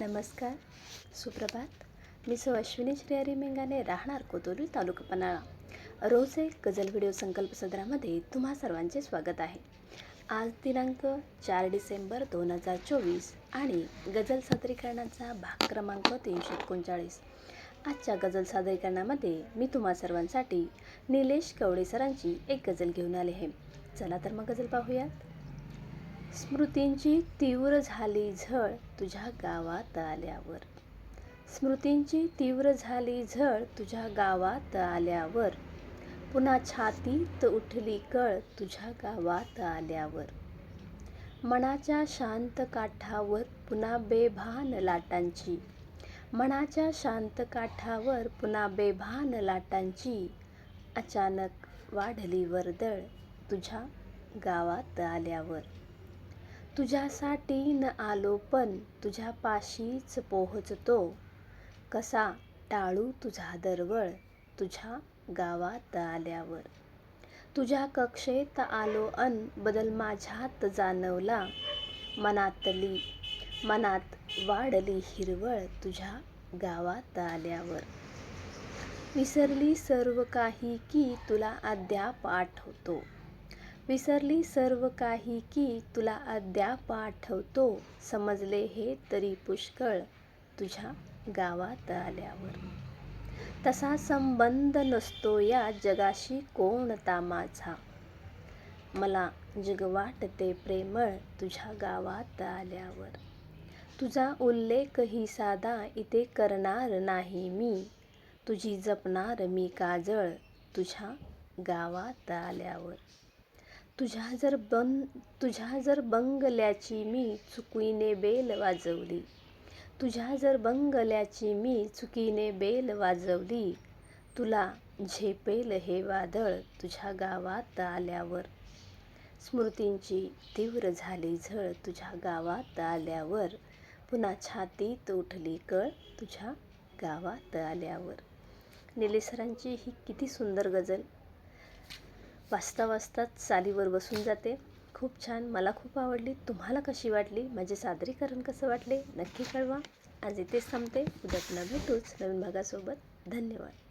नमस्कार सुप्रभात. मी सौ अश्विनी श्रेयरी मेंगाने राहणार कोतोली तालुका पन्हाळा. रोज एक गझल व्हिडिओ संकल्प सदरामध्ये तुम्हा सर्वांचे स्वागत आहे. आज दिनांक चार डिसेंबर दोन हजार चोवीस आणि गझल सादरीकरणाचा भाग क्रमांक तीनशे एकोणचाळीस. आजच्या गझल सादरीकरणामध्ये मी तुम्हा सर्वांसाठी निलेश कवडे सरांची एक गझल घेऊन आले आहे. चला तर मग गझल पाहूयात. स्मृतींची तीव्र झाली झळ तुझ्या गावात आल्यावर. स्मृतींची तीव्र झाली झळ तुझ्या गावात आल्यावर. पुन्हा छातीत उठली कळ तुझ्या गावात आल्यावर. मनाच्या शांत काठावर पुन्हा बेभान लाटांची. मनाच्या शांत काठावर पुन्हा बेभान लाटांची. अचानक वाढली वर्दळ तुझ्या गावात आल्यावर. तुझ्यासाठी न आलो पण तुझ्या पाशीच पोहोचतो. कसा टाळू तुझा दरवळ तुझ्या गावात आल्यावर. तुझ्या कक्षेत आलो अन बदल माझ्यात जाणवला. मनातली मनात वाढली हिरवळ तुझ्या गावात आल्यावर. विसरली सर्व काही की तुला अद्याप आठवतो. विसरली सर्व काही की तुला अद्याप आठवतो समजले हे तरी पुष्कळ तुझ्या गावात आल्यावर. तसा संबंध नसतो या जगाशी कोणता माझा. मला जग वाटते प्रेमळ तुझ्या गावात आल्यावर. तुझा उल्लेखही साधा इथे करणार नाही मी. तुझी जपणार मी काजळ तुझ्या गावात आल्यावर. तुझ्या जर बं तुझ्या जर बंगल्याची मी चुकीने बेल वाजवली. तुझ्या जर बंगल्याची मी चुकीने बेल वाजवली. तुला झेपेल हे वादळ तुझ्या गावात आल्यावर. स्मृतींची तीव्र झाली झळ तुझ्या गावात आल्यावर. पुन्हा छातीत उठली कळ तुझ्या गावात आल्यावर. निलेसरांची ही किती सुंदर गजल वाचता वाचताच चालीवर बसून जाते. खूप छान. मला खूप आवडली. तुम्हाला कशी वाटली? माझे सादरीकरण कसं वाटले? नक्की कळवा. आज इथेच थांबते. उद्या पुन्हा भेटूच नवीन भागासोबत. धन्यवाद.